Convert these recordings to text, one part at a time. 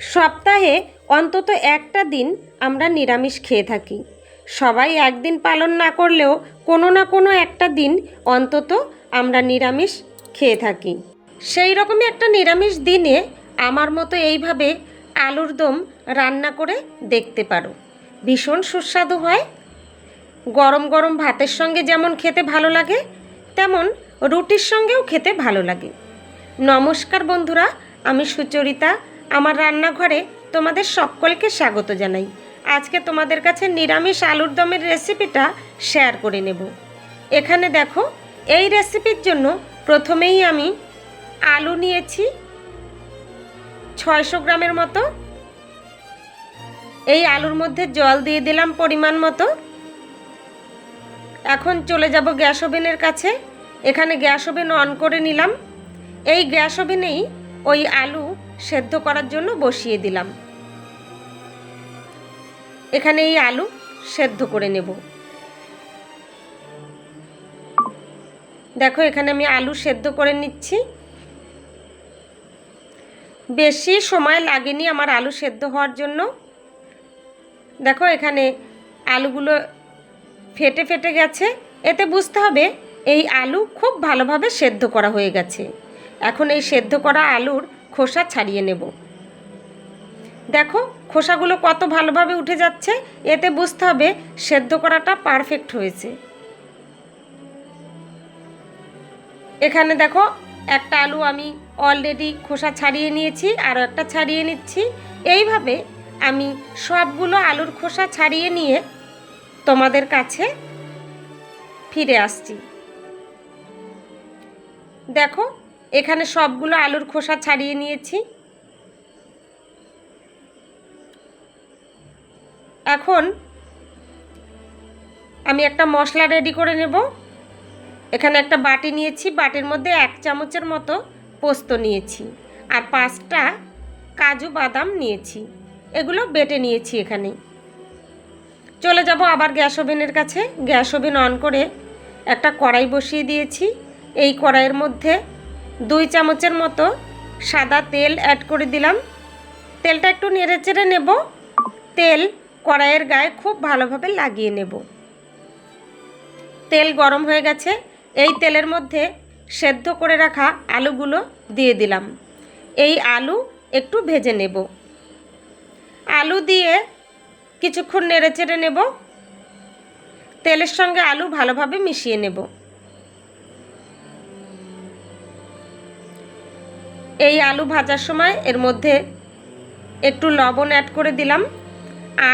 সপ্তাহে অন্তত একটা দিন আমরা নিরামিষ খেয়ে থাকি। সবাই একদিন পালন না করলেও কোনো না কোনো একটা দিন অন্তত আমরা নিরামিষ খেয়ে থাকি। সেই রকমই একটা নিরামিষ দিনে আমার মতো এইভাবে আলুর দম রান্না করে দেখতে পারো। ভীষণ সুস্বাদু হয়। গরম গরম ভাতের সঙ্গে যেমন খেতে ভালো লাগে, তেমন রুটির সঙ্গেও খেতে ভালো লাগে। নমস্কার বন্ধুরা, আমি সুচরিতা আমার রান্নাঘরে তোমাদের সকলকে স্বাগত জানাই। আজকে তোমাদের কাছে নিরামিষ আলুর দমের রেসিপিটা শেয়ার করে নেব। এখানে দেখো, এই রেসিপির জন্য প্রথমেই আমি আলু নিয়েছি ছয়শো গ্রামের মতো। এই আলুর মধ্যে জল দিয়ে দিলাম পরিমাণ মতো। এখন চলে যাব গ্যাস ওভেনের কাছে। এখানে গ্যাস ওভেন অন করে নিলাম। এই গ্যাস ওভেনেই ওই আলু সেদ্ধ করার জন্য বসিয়ে দিলাম। এখানে এই আলু সেদ্ধ করে নেব। দেখো, এখানে আমি আলু সেদ্ধ করে নিচ্ছি। বেশি সময় লাগেনি আমার আলু সেদ্ধ হওয়ার জন্য। দেখো, এখানে আলুগুলো ফেটে ফেটে গেছে। এতে বুঝতে হবে, এই আলু খুব ভালোভাবে সেদ্ধ করা হয়ে গেছে। এখন এই সেদ্ধ করা আলুর খোসা ছাড়িয়ে নেব। দেখো, খোসাগুলো কত ভালোভাবে উঠে যাচ্ছে, এতে বুঝতে হবে সেদ্ধ করাটা পারফেক্ট হয়েছে। এখানে দেখো, একটা আলু আমি অলরেডি খোসা ছাড়িয়ে নিয়েছি, আরও একটা ছাড়িয়ে নিচ্ছি। এইভাবে আমি সবগুলো আলুর খোসা ছাড়িয়ে নিয়ে তোমাদের কাছে ফিরে আসছি। দেখো এখানে সবগুলো আলুর খোসা ছাড়িয়ে নিয়েছি। এখন আমি একটা মশলা রেডি করে নেব। এখানে একটা বাটি নিয়েছি, বাটির মধ্যে এক চামচের মতো পোস্ত নিয়েছি আর পাঁচটা কাজু বাদাম নিয়েছি। এগুলো বেটে নিয়েছি এখানে। চলে যাব আবার গ্যাস ওভেনের কাছে। গ্যাস ওভেন অন করে একটা কড়াই বসিয়ে দিয়েছি। এই কড়াইয়ের মধ্যে দুই চামচের মতো সাদা তেল অ্যাড করে দিলাম। তেলটা একটু নেড়ে চেড়ে নেব। তেল কড়াইয়ের গায়ে খুব ভালোভাবে লাগিয়ে নেব। তেল গরম হয়ে গেছে। এই তেলের মধ্যে সেদ্ধ করে রাখা আলুগুলো দিয়ে দিলাম। এই আলু একটু ভেজে নেব। আলু দিয়ে কিছুক্ষণ নেড়ে চেড়ে নেব। তেলের সঙ্গে আলু ভালোভাবে মিশিয়ে নেব। এই আলু ভাজার সময় এর মধ্যে একটু লবণ অ্যাড করে দিলাম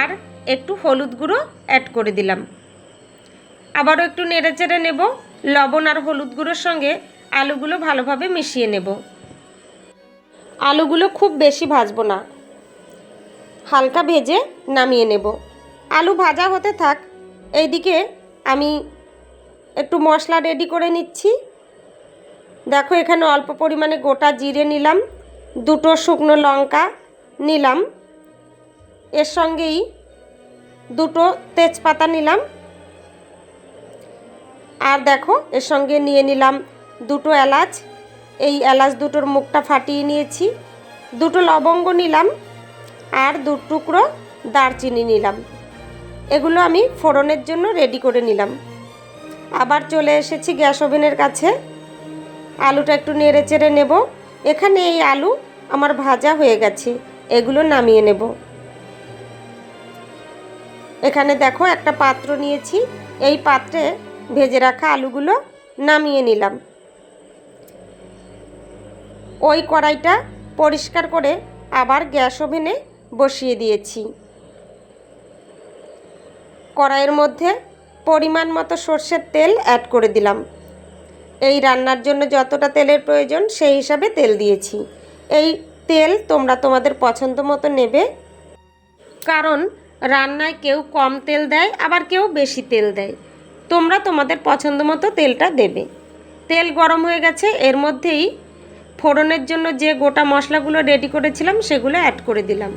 আর একটু হলুদ গুঁড়ো অ্যাড করে দিলাম। আবারও একটু নেড়ে চেড়ে নেব, লবণ আর হলুদ গুঁড়োর সঙ্গে আলুগুলো ভালোভাবে মিশিয়ে নেব। আলুগুলো খুব বেশি ভাজবো না, হালকা ভেজে নামিয়ে নেব। আলু ভাজা হতে থাক, এইদিকে আমি একটু মশলা রেডি করে নিচ্ছি। দেখো, এখানে অল্প পরিমাণে গোটা জিরে নিলাম, দুটো শুকনো লঙ্কা নিলাম, এর সঙ্গেই দুটো তেজপাতা নিলাম, আর দেখো, এর সঙ্গে নিয়ে নিলাম দুটো এলাচ, এই এলাচ দুটোর মুখটা ফাটিয়ে নিয়েছি, দুটো লবঙ্গ নিলাম, আর দু টুকরো দারচিনি নিলাম, এগুলো আমি ফোড়নের জন্য রেডি করে নিলাম। আবার চলে এসেছি গ্যাস ওভেনের কাছে। আলুটা একটু নেড়ে চেড়ে নেব। এখানে এই আলু আমার ভাজা হয়ে গেছে, এগুলো নামিয়ে নেব। এখানে দেখো একটা পাত্র নিয়েছি, এই পাত্রে ভেজে রাখা আলুগুলো নামিয়ে নিলাম। ওই কড়াইটা পরিষ্কার করে আবার গ্যাস ওভেনে বসিয়ে দিয়েছি। কড়াইয়ের মধ্যে পরিমাণ মতো সর্ষের তেল অ্যাড করে দিলাম। এই রান্নার জন্য যতটা তেলের প্রয়োজন, সেই হিসাবে তেল দিয়েছি। এই তেল তোমরা তোমাদের পছন্দ মতো নেবে। কারণ রান্নায় কেউ কম তেল দেয়, আবার কেউ বেশি তেল দেয়। তোমরা তোমাদের পছন্দ মতো তেলটা দেবে। তেল গরম হয়ে গেছে, এর মধ্যেই ফোড়নের জন্য যে গোটা মশলাগুলো রেডি করেছিলাম, সেগুলো অ্যাড করে দিলাম।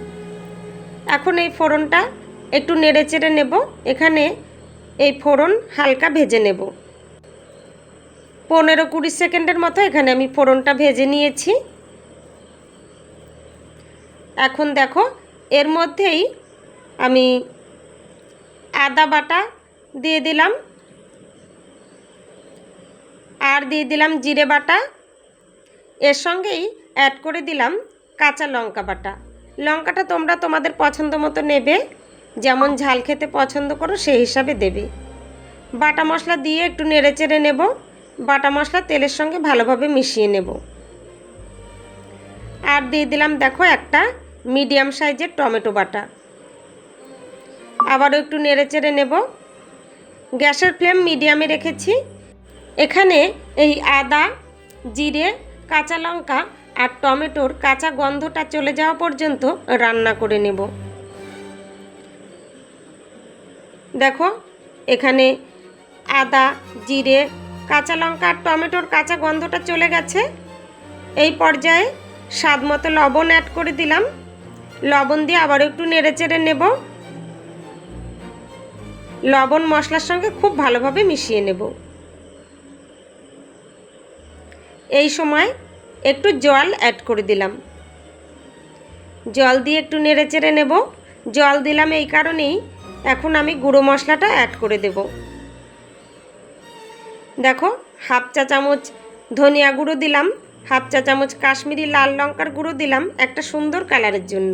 এখন এই ফোড়নটা একটু নেড়ে চেড়ে নেব। এখানে এই ফোড়ন হালকা ভেজে নেব। পনেরো কুড়ি সেকেন্ডের মতো এখানে আমি ফোড়নটা ভেজে নিয়েছি। এখন দেখো, এর মধ্যেই আমি আদা বাটা দিয়ে দিলাম। আর দিয়ে দিলাম জিরে বাটা। এর সঙ্গেই অ্যাড করে দিলাম কাঁচা লঙ্কা বাটা। লঙ্কাটা তোমরা তোমাদের পছন্দ মতো নেবে, যেমন ঝাল খেতে পছন্দ করো সেই হিসাবে দেবে। বাটা মশলা দিয়ে একটু নেড়ে চেড়ে নেব। বাটা মশলা তেলের সঙ্গে ভালোভাবে মিশিয়ে নেব। আর দিয়ে দিলাম দেখো একটা মিডিয়াম সাইজের টমেটো বাটা। আবারও একটু নেড়ে চেড়ে নেব। গ্যাসের ফ্লেম মিডিয়ামে রেখেছি। এখানে এই আদা, জিরে, কাঁচা লঙ্কা আর টমেটোর কাঁচা গন্ধটা চলে যাওয়া পর্যন্ত রান্না করে নেব। দেখো, এখানে আদা, জিরে কাঁচা লঙ্কা আর টমেটোর কাঁচা গন্ধটা চলে গেছে। এই পর্যায়ে স্বাদ মতো লবণ অ্যাড করে দিলাম। লবণ দিয়ে আবার একটু নেড়ে চেড়ে নেব। লবণ মশলার সঙ্গে খুব ভালোভাবে মিশিয়ে নেব। এই সময় একটু জল অ্যাড করে দিলাম। জল দিয়ে একটু নেড়ে চেড়ে নেব। জল দিলাম এই কারণেই এখন আমি গুঁড়ো মশলাটা অ্যাড করে দেব। দেখো, হাফ চা চামচ ধনিয়া গুঁড়ো দিলাম, হাফ চা চামচ কাশ্মীরি লাল লঙ্কার গুঁড়ো দিলাম একটা সুন্দর কালারের জন্য।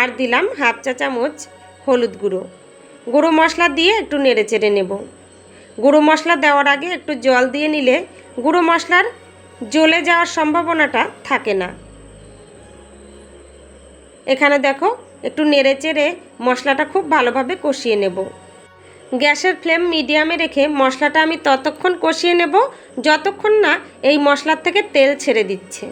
আর দিলাম হাফ চা চামচ হলুদ গুঁড়ো। গুঁড়ো মশলা দিয়ে একটু নেড়ে চেড়ে নেব। গুঁড়ো মশলা দেওয়ার আগে একটু জল দিয়ে নিলে গুঁড়ো মশলার জ্বলে যাওয়ার সম্ভাবনাটা থাকে না। এখানে দেখো, একটু নেড়ে চেড়ে মশলাটা খুব ভালোভাবে কষিয়ে নেব। গ্যাসের ফ্লেম মিডিয়ামে রেখে মশলাটা আমি ততক্ষণ কষিয়ে নেব, যতক্ষণ না এই মশলার থেকে তেল ছেড়ে দিচ্ছে।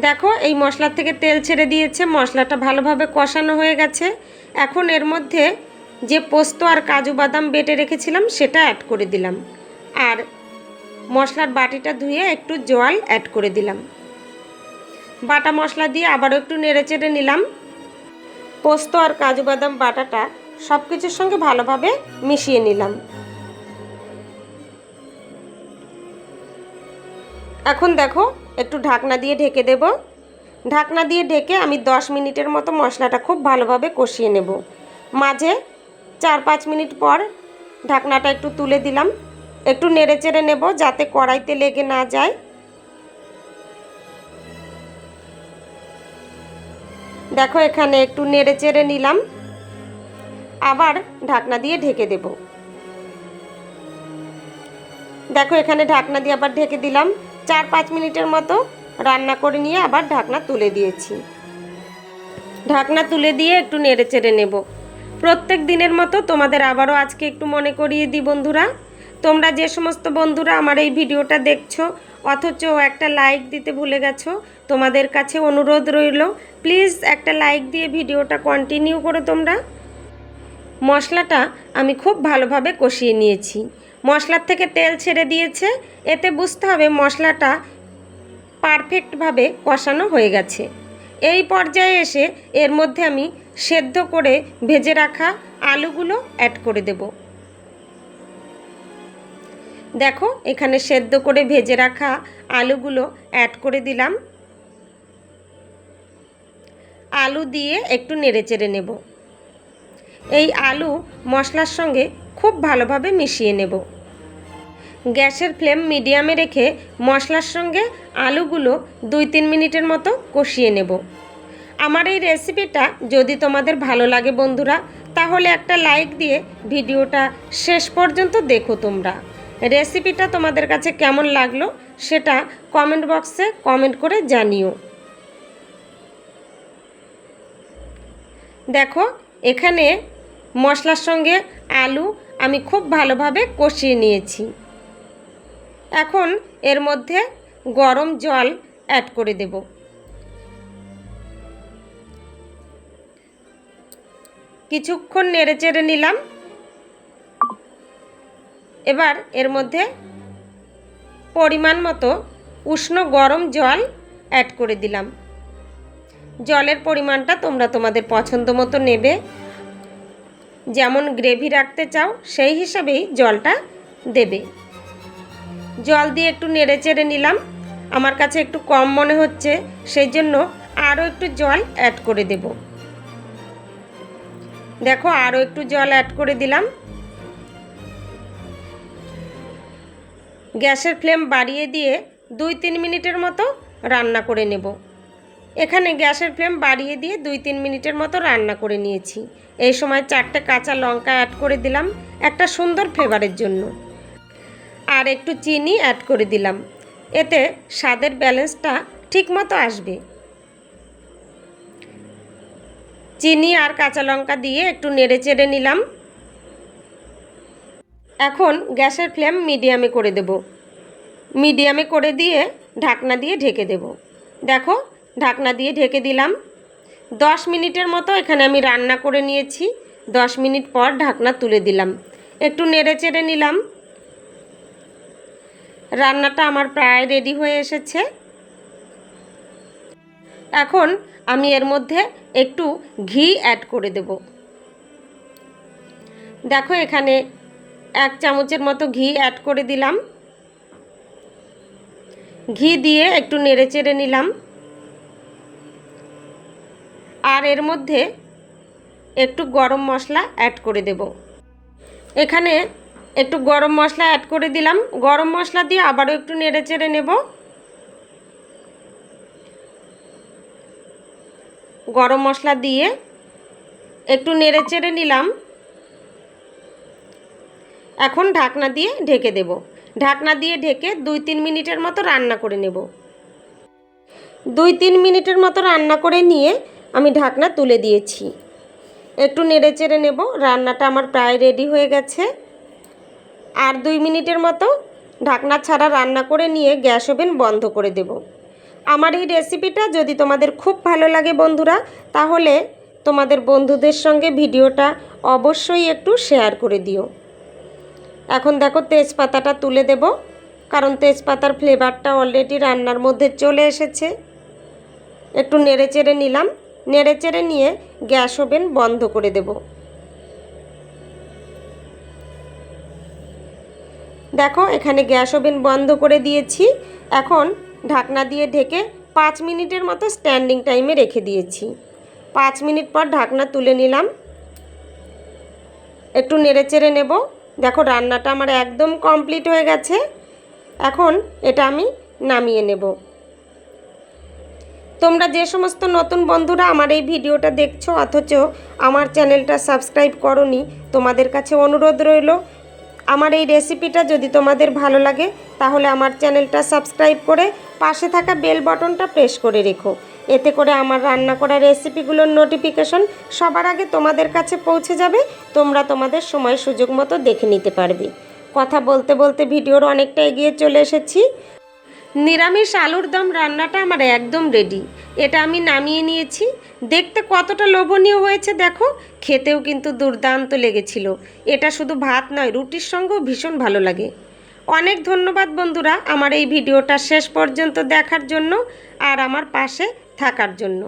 দেখো, এই মশলার থেকে তেল ছেড়ে দিয়েছে, মশলাটা ভালোভাবে কষানো হয়ে গেছে। এখন এর মধ্যে যে পোস্ত আর কাজু বাদাম বেটে রেখেছিলাম, সেটা অ্যাড করে দিলাম। আর মশলার বাটিটা ধুয়ে একটু জল অ্যাড করে দিলাম। বাটা মশলা দিয়ে আবারও একটু নেড়ে চেড়ে নিলাম। পোস্ত আর কাজু বাদাম বাটাটা সব কিছুর সঙ্গে ভালোভাবে মিশিয়ে নিলাম। এখন দেখো, একটু ঢাকনা দিয়ে ঢেকে দেব। ঢাকনা দিয়ে ঢেকে আমি দশ মিনিটের মতো মশলাটা খুব ভালোভাবে কষিয়ে নেব। মাঝে চার পাঁচ মিনিট পর ঢাকনাটা একটু তুলে দিলাম। একটু নেড়ে চেড়ে নেব যাতে কড়াইতে লেগে না যায়। দেখো এখানে একটু নেড়ে চেড়ে নিলাম। আবার ঢাকনা দিয়ে ঢেকে দেব। দেখো, এখানে ঢাকনা দিয়ে আবার ঢেকে দিলাম। চার পাঁচ মিনিটের মতো রান্না করে নিয়ে আবার ঢাকনা তুলে দিয়েছি। ঢাকনা তুলে দিয়ে একটু নেড়ে চেড়ে নেব। প্রত্যেক দিনের মতো তোমাদের আবারও আজকে একটু মনে করিয়ে দিই বন্ধুরা। তোমরা যে সমস্ত বন্ধুরা আমার এই ভিডিওটা দেখছ, অথচ একটা লাইক দিতে ভুলে গেছো, তোমাদের কাছে অনুরোধ রইল, প্লিজ একটা লাইক দিয়ে ভিডিওটা কন্টিনিউ করো তোমরা। মশলাটা আমি খুব ভালোভাবে কষিয়ে নিয়েছি। মশলার থেকে তেল ছেড়ে দিয়েছে, এতে বুঝতে হবে মশলাটা পারফেক্টভাবে কষানো হয়ে গেছে। এই পর্যায়ে এসে এর মধ্যে আমি সেদ্ধ করে ভেজে রাখা আলুগুলো অ্যাড করে দেব। দেখো, এখানে সেদ্ধ করে ভেজে রাখা আলুগুলো অ্যাড করে দিলাম। আলু দিয়ে একটু নেড়ে চেড়ে নেব। এই আলু মশলার সঙ্গে খুব ভালোভাবে মিশিয়ে নেব। গ্যাসের ফ্লেম মিডিয়ামে রেখে মশলার সঙ্গে আলুগুলো দুই তিন মিনিটের মতো কষিয়ে নেব। আমার এই রেসিপিটা যদি তোমাদের ভালো লাগে বন্ধুরা, তাহলে একটা লাইক দিয়ে ভিডিওটা শেষ পর্যন্ত দেখো তোমরা। রেসিপিটা তোমাদের কাছে কেমন লাগল সেটা কমেন্ট বক্সে কমেন্ট করে জানিও। দেখো, এখানে মশলার সঙ্গে আলু আমি খুব ভালোভাবে কষিয়ে নিয়েছি। এখন এর মধ্যে গরম জল অ্যাড করে দেব। কিছুক্ষণ নেড়ে চেড়ে নিলাম। এবার এর মধ্যে পরিমাণ মতো উষ্ণ গরম জল অ্যাড করে দিলাম। জলের পরিমাণটা তোমরা তোমাদের পছন্দ মতো নেবে। যেমন গ্রেভি রাখতে চাও, সেই হিসাবেই জলটা দেবে। জল দিয়ে একটু নেড়ে চেড়ে নিলাম। আমার কাছে একটু কম মনে হচ্ছে, সেই জন্য আরও একটু জল অ্যাড করে দেব। দেখো, আরও একটু জল অ্যাড করে দিলাম। গ্যাসের ফ্লেম বাড়িয়ে দিয়ে দুই তিন মিনিটের মতো রান্না করে নেব। এখানে গ্যাসের ফ্লেম বাড়িয়ে দিয়ে দুই তিন মিনিটের মতো রান্না করে নিয়েছি। এই সময় চারটে কাঁচা লঙ্কা অ্যাড করে দিলাম, একটা সুন্দর ফ্লেভারের জন্য। আর একটু চিনি অ্যাড করে দিলাম। এতে স্বাদের ব্যালেন্সটা ঠিকমতো আসবে। চিনি আর কাঁচা লঙ্কা দিয়ে একটু নেড়ে চেড়ে নিলাম। এখন গ্যাসের ফ্লেম মিডিয়ামে করে দেব। মিডিয়ামে করে দিয়ে ঢাকনা দিয়ে ঢেকে দেব। দেখো ঢাকনা দিয়ে ঢেকে দিলাম। দশ মিনিটের মতো এখানে আমি রান্না করে নিয়েছি। দশ মিনিট পর ঢাকনা তুলে দিলাম। একটু নেড়ে চেড়ে নিলাম। রান্নাটা আমার প্রায় রেডি হয়ে এসেছে। এখন আমি এর মধ্যে একটু ঘি অ্যাড করে দেব। দেখো এখানে এক চামচের মতো ঘি অ্যাড করে দিলাম। ঘি দিয়ে একটু নেড়ে চেড়ে নিলাম। আর এর মধ্যে একটু গরম মশলা অ্যাড করে দেব। এখানে একটু গরম মশলা অ্যাড করে দিলাম। গরম মশলা দিয়ে আবারও একটু নেড়ে চেড়ে নেব। গরম মশলা দিয়ে একটু নেড়ে চেড়ে নিলাম। এখন ঢাকনা দিয়ে ঢেকে দেব। ঢাকনা দিয়ে ঢেকে দুই তিন মিনিটের মতো রান্না করে নেব। দুই তিন মিনিটের মতো রান্না করে নিয়ে আমি ঢাকনা তুলে দিয়েছি। একটু নেড়ে চেড়ে নেব। রান্নাটা আমার প্রায় রেডি হয়ে গেছে। আর দুই মিনিটের মতো ঢাকনা ছাড়া রান্না করে নিয়ে গ্যাস ওভেন বন্ধ করে দেব। আমার এই রেসিপিটা যদি তোমাদের খুব ভালো লাগে বন্ধুরা, তাহলে তোমাদের বন্ধুদের সঙ্গে ভিডিওটা অবশ্যই একটু শেয়ার করে দিও। এখন দেখো তেজপাতাটা তুলে দেব, কারণ তেজপাতার ফ্লেভারটা অলরেডি রান্নার মধ্যে চলে এসেছে। একটু নেড়ে চেড়ে নিলাম। নেড়ে চেড়ে নিয়ে গ্যাস ওভেন বন্ধ করে দেব। দেখো, এখানে গ্যাস ওভেন বন্ধ করে দিয়েছি। এখন ঢাকনা দিয়ে ঢেকে পাঁচ মিনিটের মতো স্ট্যান্ডিং টাইমে রেখে দিয়েছি। পাঁচ মিনিট পর ঢাকনা তুলে নিলাম। একটু নেড়ে চেড়ে নেব। দেখো, রান্নাটা আমার একদম কমপ্লিট হয়ে গেছে। এখন এটা আমি নামিয়ে নেব। তোমরা যে সমস্ত নতুন বন্ধুরা আমার এই ভিডিওটা দেখছ, অথচ আমার চ্যানেলটা সাবস্ক্রাইব করনি, তোমাদের কাছে অনুরোধ রইল, আমার এই রেসিপিটা যদি তোমাদের ভালো লাগে, তাহলে আমার চ্যানেলটা সাবস্ক্রাইব করে পাশে থাকা বেল বটনটা প্রেস করে রেখো। এতে করে আমার রান্না করা রেসিপিগুলোর নোটিফিকেশন সবার আগে তোমাদের কাছে পৌঁছে যাবে, তোমরা তোমাদের সময় সুযোগ মতো দেখে নিতে পারবে। কথা বলতে বলতে ভিডিওর অনেকটা এগিয়ে চলে এসেছি। নিরামিষ আলুর দম রান্নাটা আমার একদম রেডি এটা আমি নামিয়ে নিয়েছি। দেখতে কতটা লোভনীয় হয়েছে দেখো, খেতেও কিন্তু দুর্দান্ত লেগেছিল। এটা শুধু ভাত নয়, রুটির সঙ্গেও ভীষণ ভালো লাগে। অনেক ধন্যবাদ বন্ধুরা আমার এই ভিডিওটা শেষ পর্যন্ত দেখার জন্য আর আমার পাশে থাকার জন্য।